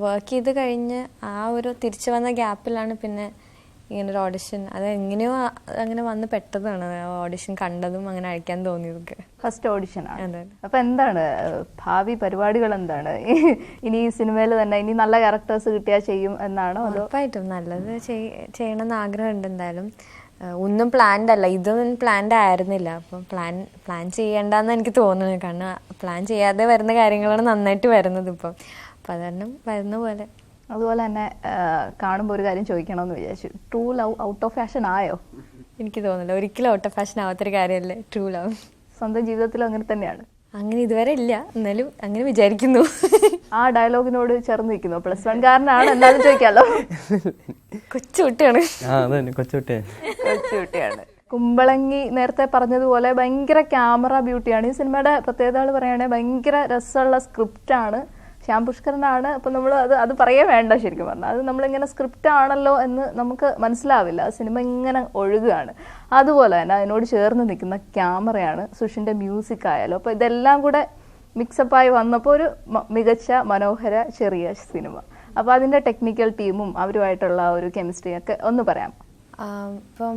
വർക്ക് ചെയ്ത് കഴിഞ്ഞ് ആ ഒരു തിരിച്ചു വന്ന ഗ്യാപ്പിലാണ് പിന്നെ ഇങ്ങനെ ഒരു ഓഡിഷൻ അത് എങ്ങനെയോ അങ്ങനെ വന്ന് പെട്ടതാണ്. ഓഡിഷൻ കണ്ടതും അങ്ങനെ അയക്കാൻ തോന്നിയതൊക്കെ.
ഫസ്റ്റ് ഓഡിഷൻ ആണ്. അപ്പൊ എന്താണ്? ഭാവി പരിപാടികൾ എന്താണ്? ഇനി സിനിമയിൽ തന്നെ ഇനി നല്ല ക്യാരക്ടേഴ്സ് കിട്ടിയാൽ ചെയ്യും എന്നാണോ
ഉറപ്പായിട്ടും നല്ലത് ചെയ്യണം എന്ന് ആഗ്രഹമുണ്ട് എന്തായാലും. ഒന്നും പ്ലാൻഡ് അല്ല. ഇതൊന്നും പ്ലാൻഡ് ആയിരുന്നില്ല. അപ്പം പ്ലാൻ പ്ലാൻ ചെയ്യേണ്ടെന്ന് എനിക്ക് തോന്നുന്നത് കാരണം പ്ലാൻ ചെയ്യാതെ വരുന്ന കാര്യങ്ങളാണ് നന്നായിട്ട് വരുന്നത് ഇപ്പം. അപ്പം അതുകാരണം വരുന്ന പോലെ.
അതുപോലെ തന്നെ കാണുമ്പോൾ ഒരു കാര്യം ചോദിക്കണമെന്ന് വിചാരിച്ചു. True love out of fashion ആയോ?
എനിക്ക് തോന്നുന്നില്ല. ഒരിക്കലും ഔട്ട് ഓഫ് ഫാഷൻ ആവാത്തൊരു കാര്യമല്ലേ? ട്രൂ ലവ്
സ്വന്തം ജീവിതത്തിലും അങ്ങനെ തന്നെയാണ്.
അങ്ങനെ ഇതുവരെ ഇല്ല. എന്നാലും അങ്ങനെ വിചാരിക്കുന്നു.
ആ ഡയലോഗിനോട് ചേർന്ന് നിൽക്കുന്നു. പ്ലസ് വൺ കാരനാണ് എന്നാലും ചോദിക്കാലോ.
കൊച്ചുകുട്ടിയാണ്
ആ അതന്നെ. കൊച്ചുകുട്ടിയെ
കൊച്ചുകുട്ടിയാണ് കുമ്പളങ്ങി നേരത്തെ പറഞ്ഞതുപോലെ ഭയങ്കര ക്യാമറ ബ്യൂട്ടിയാണ് ഈ സിനിമയുടെ പ്രത്യേകതകൾ പറയുകയാണെങ്കിൽ ഭയങ്കര രസമുള്ള സ്ക്രിപ്റ്റാണ് ശ്യാം പുഷ്കരനാണ് അപ്പം നമ്മൾ അത് അത് പറയേ വേണ്ട ശരിക്കും പറഞ്ഞാൽ അത് നമ്മളിങ്ങനെ സ്ക്രിപ്റ്റ് ആണല്ലോ എന്ന് നമുക്ക് മനസ്സിലാവില്ല. സിനിമ ഇങ്ങനെ ഒഴുകുകയാണ്. അതുപോലെ തന്നെ അതിനോട് ചേർന്ന് നിൽക്കുന്ന ക്യാമറയാണ് സുഷിന്റെ മ്യൂസിക് ആയാലും. അപ്പോൾ ഇതെല്ലാം കൂടെ മിക്സപ്പായി വന്നപ്പോൾ ഒരു മികച്ച മനോഹര ചെറിയ സിനിമ. അപ്പോൾ അതിന്റെ ടെക്നിക്കൽ ടീമും അവരുമായിട്ടുള്ള ഒരു കെമിസ്ട്രി ഒക്കെ ഒന്ന് പറയാം.
ഇപ്പം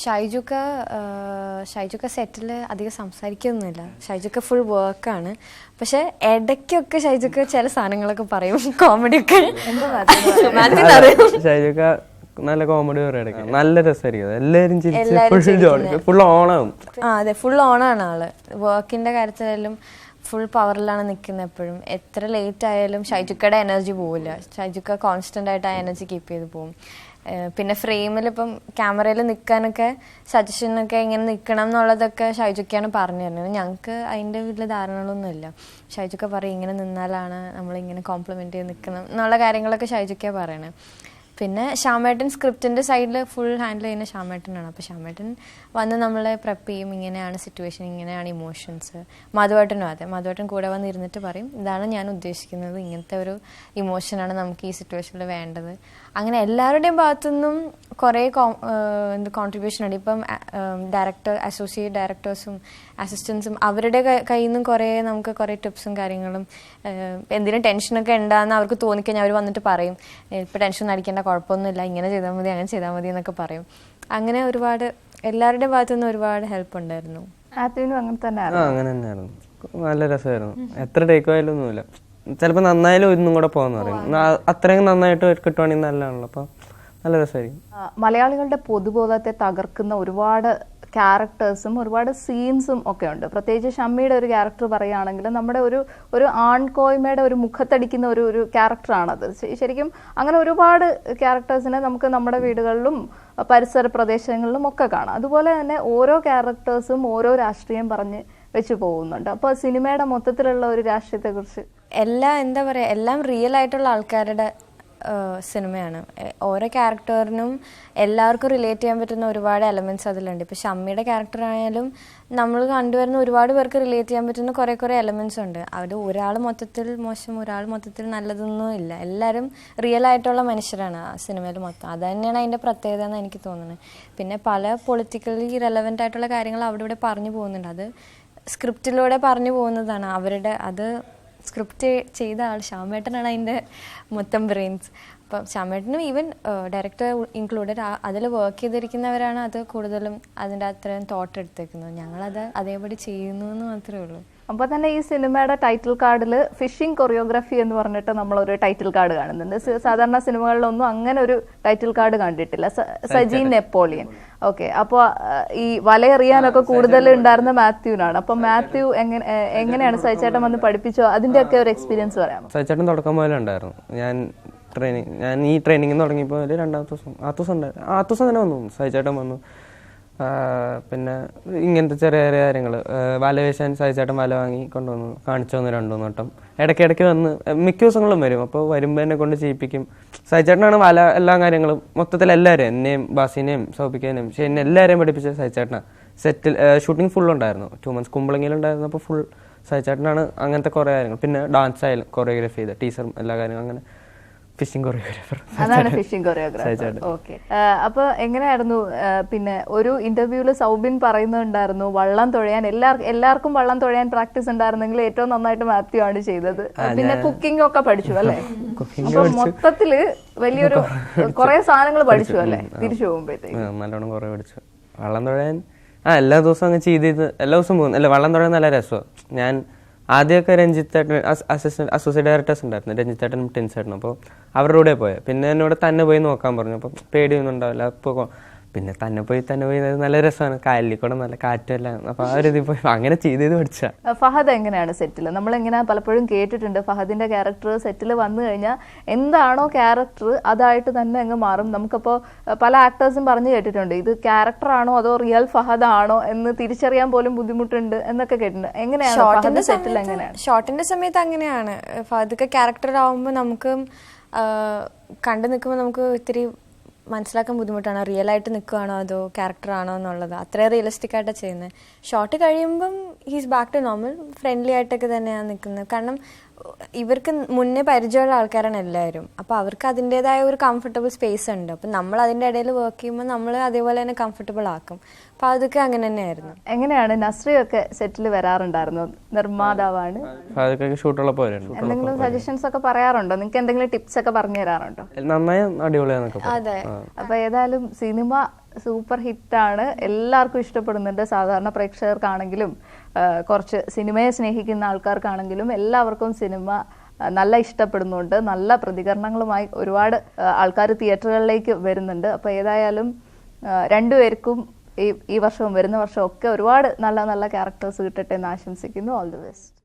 ഷൈജുക്ക ഷൈജുക്ക സെറ്റിൽ അധികം സംസാരിക്കൊന്നുമില്ല. ഷൈജുക്ക ഫുൾ വർക്കാണ് പക്ഷെ ഇടയ്ക്കൊക്കെ ഷൈജുക്ക ചില സാധനങ്ങളൊക്കെ പറയും. കോമഡി ഒക്കെ.
ഷൈജുക്ക നല്ല കോമഡി പറയടക്ക നല്ല രസമായിരിക്കും. എല്ലാവരും ചിരിച്ച് ഫുൾ ജോളി ഫുൾ ഓണാവും
ആ അതെ. ഫുൾ ഓണാണ് ആൾ. വർക്കിന്റെ കാര്യത്തിലായാലും ഫുൾ പവറിലാണ് നിൽക്കുന്നത് എപ്പോഴും. എത്ര ലേറ്റ് ആയാലും ഷൈജുക്കയുടെ എനർജി പോവില്ല. ഷൈജുക്ക കോൺസ്റ്റന്റ് ആയിട്ട് ആ എനർജി കീപ്പ് ചെയ്ത് പോകും പിന്നെ ഫ്രെയിമിൽ ഇപ്പം ക്യാമറയിൽ നിൽക്കാനൊക്കെ സജഷനൊക്കെ ഇങ്ങനെ നിൽക്കണം എന്നുള്ളതൊക്കെ ഷൈജുക്കയാണ് പറഞ്ഞു തരുന്നത്. ഞങ്ങൾക്ക് അതിന്റെ വലിയ ധാരണകളൊന്നുമില്ല ഷൈജുക്ക പറയും ഇങ്ങനെ നിന്നാലാണ് നമ്മളിങ്ങനെ കോംപ്ലിമെന്റ് ചെയ്ത് നിൽക്കണം എന്നുള്ള കാര്യങ്ങളൊക്കെ ഷൈജുക്കയാണ് പറയണത് പിന്നെ ശ്യാമേട്ടൻ സ്ക്രിപ്റ്റിന്റെ സൈഡിൽ ഫുൾ ഹാൻഡിൽ ചെയ്യുന്ന ശ്യാമേട്ടനാണ്. അപ്പോൾ ശ്യാമേട്ടൻ വന്ന് നമ്മളെ പ്രെപ്പ് ചെയ്യും. ഇങ്ങനെയാണ് സിറ്റുവേഷൻ ഇങ്ങനെയാണ് ഇമോഷൻസ് മധുവേട്ടനും അതെ മധുവേട്ടൻ കൂടെ വന്ന് ഇരുന്നിട്ട് പറയും ഇതാണ് ഞാൻ ഉദ്ദേശിക്കുന്നത്. ഇങ്ങനത്തെ ഒരു ഇമോഷനാണ് നമുക്ക് ഈ സിറ്റുവേഷനിൽ വേണ്ടത്. അങ്ങനെ എല്ലാവരുടെയും ഭാഗത്തുനിന്നും കുറേ കോ- എന്ത് കോൺട്രിബ്യൂഷൻ ഉണ്ട്. ഇപ്പം ഡയറക്ടർ അസോസിയേറ്റ് ഡയറക്ടേഴ്സും അസിസ്റ്റൻസും അവരുടെ കയ്യിൽ നിന്നും കുറേ നമുക്ക് കുറേ ടിപ്സും കാര്യങ്ങളും എന്തിനും ടെൻഷനൊക്കെ ഉണ്ടാകുന്ന അവർക്ക് തോന്നിക്കഴിഞ്ഞാൽ അവർ വന്നിട്ട് പറയും. ഇപ്പോൾ ടെൻഷൻ അടിക്കേണ്ട കുഴപ്പമൊന്നുമില്ല ഇങ്ങനെ ചെയ്താൽ മതി അങ്ങനെ ചെയ്താൽ മതി എന്നൊക്കെ പറയും. അങ്ങനെ ഒരുപാട് എല്ലാവരുടെ ഭാഗത്തു നിന്ന് ഒരുപാട് ഹെൽപ്പ് ഉണ്ടായിരുന്നു.
അങ്ങനെ തന്നെ
ആ അങ്ങനെ തന്നെയായിരുന്നു. നല്ല രസമായിരുന്നു. എത്ര ടേക്ക് ആയാലും ഒന്നുമില്ല ചിലപ്പോൾ നന്നായാലും ഒന്നും കൂടെ പോകാന്ന് പറയും. അത്രയും നന്നായിട്ട് കിട്ടുവാണെങ്കിൽ നല്ലതാണല്ലോ. അപ്പം നല്ല രസമായിരിക്കും.
മലയാളികളുടെ പൊതുബോധത്തെ തകർക്കുന്ന ഒരുപാട് ക്യാരക്ടേഴ്സും ഒരുപാട് സീൻസും ഒക്കെ ഉണ്ട്. പ്രത്യേകിച്ച് ഷമ്മിയുടെ ഒരു ക്യാരക്ടർ പറയുകയാണെങ്കിൽ നമ്മുടെ ഒരു ഒരു ആൺകോയ്മയുടെ ഒരു മുഖത്തടിക്കുന്ന ഒരു ഒരു ക്യാരക്ടറാണത്. ശരിക്കും അങ്ങനെ ഒരുപാട് ക്യാരക്ടേഴ്സിനെ നമുക്ക് നമ്മുടെ വീടുകളിലും പരിസര പ്രദേശങ്ങളിലും ഒക്കെ കാണാം. അതുപോലെ തന്നെ ഓരോ ക്യാരക്ടേഴ്സും ഓരോ രാഷ്ട്രീയം പറഞ്ഞ് വെച്ച് പോകുന്നുണ്ട്. അപ്പോൾ സിനിമയുടെ മൊത്തത്തിലുള്ള ഒരു രാഷ്ട്രീയത്തെക്കുറിച്ച്.
എല്ലാം എന്താ പറയുക എല്ലാം റിയൽ ആയിട്ടുള്ള ആൾക്കാരുടെ സിനിമയാണ്. ഓരോ ക്യാരക്ടറിനും എല്ലാവർക്കും റിലേറ്റ് ചെയ്യാൻ പറ്റുന്ന ഒരുപാട് എലമെന്റ്സ് അതിലുണ്ട്. ഇപ്പൊ ഷമ്മിയുടെ ക്യാരക്ടർ ആയാലും നമ്മൾ കണ്ടുവരുന്ന ഒരുപാട് പേർക്ക് റിലേറ്റ് ചെയ്യാൻ പറ്റുന്ന കുറേ കുറേ എലമെന്റ്സ് ഉണ്ട്. അത് ഒരാൾ മൊത്തത്തിൽ മോശം ഒരാൾ മൊത്തത്തിൽ നല്ലതൊന്നും ഇല്ല. എല്ലാവരും റിയൽ ആയിട്ടുള്ള മനുഷ്യരാണ് ആ സിനിമയിൽ മൊത്തം. അത് തന്നെയാണ് അതിന്റെ പ്രത്യേകത എന്ന് എനിക്ക് തോന്നുന്നത്. പിന്നെ പല പൊളിറ്റിക്കലി റെലവെന്റ് ആയിട്ടുള്ള കാര്യങ്ങൾ അവിടെ ഇവിടെ പറഞ്ഞു പോകുന്നുണ്ട്. അത് സ്ക്രിപ്റ്റിലൂടെ പറഞ്ഞു പോകുന്നതാണ്. അവരുടെ അത് സ്ക്രിപ്റ്റ് ചെയ്ത ആൾ ശ്യാമേട്ടനാണ് അതിന്റെ മൊത്തം ബ്രെയിൻസ് അപ്പം ശ്യാമേട്ടനും ഈവൻ ഡയറക്ടർ ഇൻക്ലൂഡഡ് അതിൽ വർക്ക് ചെയ്തിരിക്കുന്നവരാണ് അത് കൂടുതലും അതിന്റെ അത്രയും തോട്ട് എടുത്തേക്കുന്നത്. ഞങ്ങളത് അതേപടി ചെയ്യുന്നു എന്ന് മാത്രമേ ഉള്ളൂ.
അപ്പോൾ തന്നെ ഈ സിനിമയുടെ ടൈറ്റിൽ കാർഡിൽ ഫിഷിംഗ് കൊറിയോഗ്രഫി എന്ന് പറഞ്ഞിട്ട് നമ്മളൊരു ടൈറ്റിൽ കാർഡ് കാണുന്നുണ്ട്. സാധാരണ സിനിമകളിലൊന്നും അങ്ങനെ ഒരു ടൈറ്റിൽ കാർഡ് കണ്ടിട്ടില്ല. സജീൻ നെപ്പോളിയൻ. ഓക്കെ അപ്പോൾ ഈ വലയെറിയാനൊക്കെ കൂടുതൽ ഉണ്ടായിരുന്ന മാത്യുവിനാണ്. അപ്പോൾ മാത്യു എങ്ങനെ എങ്ങനെയാണ് സൈച്ചേട്ടൻ വന്ന് പഠിപ്പിച്ചോ അതിന്റെയൊക്കെ ഒരു എക്സ്പീരിയൻസ് പറയാമോ?
സൈച്ചേട്ടൻ തുടക്കം പോലെ ഉണ്ടായിരുന്നു. ഞാൻ ട്രെയിനിങ് ഞാൻ ഈ ട്രെയിനിങ് തുടങ്ങിയപ്പോൾ ഒരു രണ്ടാമത്തെ ദിവസം ആ ദിവസം ഉണ്ടായിരുന്നു ആ ദിവസം തന്നെ വന്നു. സഹിച്ചേട്ടൻ വന്നു. പിന്നെ ഇങ്ങനത്തെ ചെറിയ ചെറിയ കാര്യങ്ങൾ വല വീശാൻ സഹിച്ചേട്ടൻ വല വാങ്ങി കൊണ്ടുവന്നു. കാണിച്ചു തന്നു രണ്ടു മൂന്ന് വട്ടം. ഇടയ്ക്കിടയ്ക്ക് വന്ന് മിക്ക ദിവസങ്ങളും വരും. അപ്പോൾ വരുമ്പോൾ എന്നെ കൊണ്ട് ചെയ്യിപ്പിക്കും. സഹിച്ചേട്ടനാണ് വല എല്ലാ കാര്യങ്ങളും. മൊത്തത്തിൽ എല്ലാവരും എന്നെയും ബാസിനെയും സൗഭിക്കേനെയും പക്ഷേ എന്നെ എല്ലാവരെയും പഠിപ്പിച്ച സഹിച്ചേട്ടനാണ് സെറ്റിൽ ഷൂട്ടിംഗ് ഫുൾ ഉണ്ടായിരുന്നു. ടു മന്ത്സ് കുമ്പളങ്ങിയിലുണ്ടായിരുന്നു അപ്പോൾ ഫുൾ സഹിച്ചേട്ടനാണ് അങ്ങനത്തെ കുറേ കാര്യങ്ങൾ. പിന്നെ ഡാൻസ് ആയാലും കൊറിയോഗ്രാഫി ചെയ്ത ടീച്ചറും എല്ലാ കാര്യങ്ങളും അങ്ങനെ ഫിഷിംഗ് കൊറിയോഗ്രാഫർ.
അതാണ് ഫിഷിംഗ് കൊറിയോഗ്രാഫർ. ഓക്കെ. അപ്പൊ എങ്ങനെയായിരുന്നു പിന്നെ ഒരു ഇന്റർവ്യൂൽ സൗബിൻ പറയുന്നുണ്ടായിരുന്നു വള്ളം തുഴയാൻ എല്ലാവർക്കും എല്ലാവർക്കും വള്ളം തുഴയാൻ പ്രാക്ടീസ് ഉണ്ടായിരുന്നെങ്കിൽ ഏറ്റവും നന്നായിട്ട് മാത്യു ആണ് ചെയ്തത്. പിന്നെ കുക്കിംഗ് ഒക്കെ പഠിച്ചു അല്ലേ? അപ്പൊ മൊത്തത്തിൽ വലിയൊരു കുറെ സാധനങ്ങൾ പഠിച്ചു അല്ലേ? തിരിച്ചു പോകുമ്പോഴത്തേക്ക്.
ആ, നല്ലോണം കുറേ പഠിച്ചു. വള്ളം തുഴയാൻ ആ എല്ലാ ദിവസവും അങ്ങ് ചെയ്ത് ചെയ്ത് എല്ലാ ദിവസവും പോകുന്നു. അല്ല വള്ളം തുഴയാൻ നല്ല രസമാണ് ഞാൻ ആദ്യമൊക്കെ രഞ്ജിത്തേട്ടൻ അസിസ്റ്റന്റ് അസോസിയേറ്റ് ഡയറക്ടേഴ്സ് ഉണ്ടായിരുന്നു. രഞ്ജിത്തേട്ടനും ടിൻസേട്ടനും അപ്പോൾ അവരുടെ കൂടെ പോയത് പിന്നെ എന്നോട് തന്നെ പോയി നോക്കാൻ പറഞ്ഞു. അപ്പോൾ പേടിയൊന്നും ഉണ്ടാവില്ല. അപ്പോൾ പിന്നെ തന്നെ പോയി തന്നെ പോയി. നല്ല രസമാണ്. കായലിൽ കൂടെ നല്ല കാറ്റെല്ലാം അപ്പൊ ആ ഒരു ഇതിൽ പോയി. അങ്ങനെ ചെയ്ത് ചെയ്ത് പഠിച്ച
ഫഹദ് എങ്ങനെയാണ് സെറ്റിൽ നമ്മൾ എങ്ങനെ പലപ്പോഴും കേട്ടിട്ടുണ്ട് ഫഹദിന്റെ ക്യാരക്ടർ സെറ്റിൽ വന്നു കഴിഞ്ഞാൽ എന്താണോ ക്യാരക്ടർ അതായിട്ട് തന്നെ അങ്ങ് മാറും. നമുക്കപ്പോൾ പല ആക്ടേഴ്സും പറഞ്ഞു കേട്ടിട്ടുണ്ട്. ഇത് ക്യാരക്ടർ ആണോ അതോ റിയൽ ഫഹദ് ആണോ എന്ന് തിരിച്ചറിയാൻ പോലും ബുദ്ധിമുട്ടുണ്ട് എന്നൊക്കെ കേട്ടിട്ടുണ്ട്. എങ്ങനെയാണ്? ഷോട്ടിന്റെ സെറ്റിൽ എങ്ങനെയാണ്?
ഷോർട്ടിന്റെ സമയത്ത് അങ്ങനെയാണ്. ഫഹദ് ക്യാരക്ടർ ആവുമ്പോൾ നമുക്ക് കണ്ടു നിൽക്കുമ്പോൾ നമുക്ക് ഇത്തിരി മനസ്സിലാക്കാൻ ബുദ്ധിമുട്ടാണ്. റിയൽ ആയിട്ട് നിൽക്കുകയാണോ അതോ ക്യാരക്ടർ ആണോ എന്നുള്ളത്. അത്രയും റിയലിസ്റ്റിക് ആയിട്ടാണ് ചെയ്യുന്നത് ഷോർട്ട് കഴിയുമ്പം he's back to normal friendly ആയിട്ടൊക്കെ തന്നെയാണ് നിൽക്കുന്നത് കാരണം ഇവർക്ക് മുന്നേ പരിചയമുള്ള ആൾക്കാരാണ് എല്ലാവരും. അപ്പോൾ അവർക്ക് അതിന്റെതായ ഒരു കംഫർട്ടബിൾ സ്പേസ് ഉണ്ട്. അപ്പം നമ്മൾ അതിന്റെ ഇടയിൽ വർക്ക് ചെയ്യുമ്പോൾ നമ്മൾ അതേപോലെ തന്നെ കംഫർട്ടബിൾ ആക്കും. അപ്പോൾ അതൊക്കെ അങ്ങനെ തന്നെയായിരുന്നു.
എങ്ങനെയാണ് നസ്രിയൊക്കെ സെറ്റിൽ വരാറുണ്ടായിരുന്നു നിർമ്മാതാവാണ്.
ഷൂട്ടുള്ളപ്പോൾ
എന്തെങ്കിലും സജഷൻസ് ഒക്കെ പറയാറുണ്ടോ? നിങ്ങൾക്ക് എന്തെങ്കിലും ടിപ്സ് ഒക്കെ പറഞ്ഞു തരാറുണ്ടോ?
നന്നായി അടിപൊളിയാന്നൊക്കെ
അതെ.
അപ്പൊ ഏതായാലും സിനിമ സൂപ്പർ ഹിറ്റ് ആണ്. എല്ലാവർക്കും ഇഷ്ടപ്പെടുന്നുണ്ട്. സാധാരണ പ്രേക്ഷകർക്കാണെങ്കിലും കുറച്ച് സിനിമയെ സ്നേഹിക്കുന്ന ആൾക്കാർക്കാണെങ്കിലും എല്ലാവർക്കും സിനിമ നല്ല ഇഷ്ടപ്പെടുന്നുണ്ട്. നല്ല പ്രതികരണങ്ങളുമായി ഒരുപാട് ആൾക്കാർ തിയേറ്ററുകളിലേക്ക് വരുന്നുണ്ട്. അപ്പോൾ ഏതായാലും രണ്ടുപേർക്കും ഈ ഈ വർഷവും വരുന്ന വർഷവും ഒക്കെ ഒരുപാട് നല്ല നല്ല ക്യാരക്ടേഴ്സ് കിട്ടട്ടെ എന്ന് ആശംസിക്കുന്നു. All the best